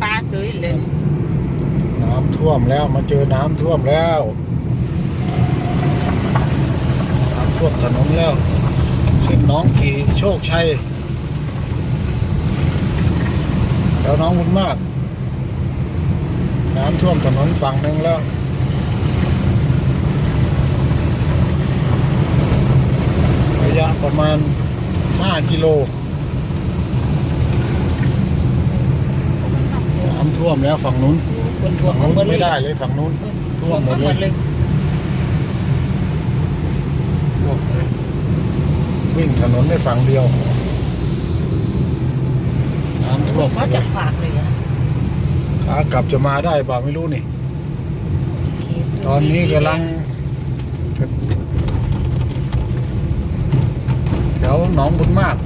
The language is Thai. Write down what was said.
ปลาสวยเลยน้ำท่วมแล้วมาเจอน้ำท่วมแล้วน้ำท่วมถนนแล้วเส้นน้องกี่โชคชัยแล้วน้องบุญมาก น้ำท่วมถนนฝั่งหนึ่งแล้วระยะประมาณ 5 กิโล น้ำ ท่วมแล้วฝั่งนู้นคนถ่วฝั่งงหมนู้นดเลไม่ยได้เลยฝั่งนู้นท่วมหมดเลยเลยท่วมเลยวิ่งถนนได้ฝั่งเดียวน้ำท่วมเขาจะฝากเลยอะขากลับจะมาได้เปล่าไม่รู้นี่ ตอนนี้กำลังแถวหนองบุญมาก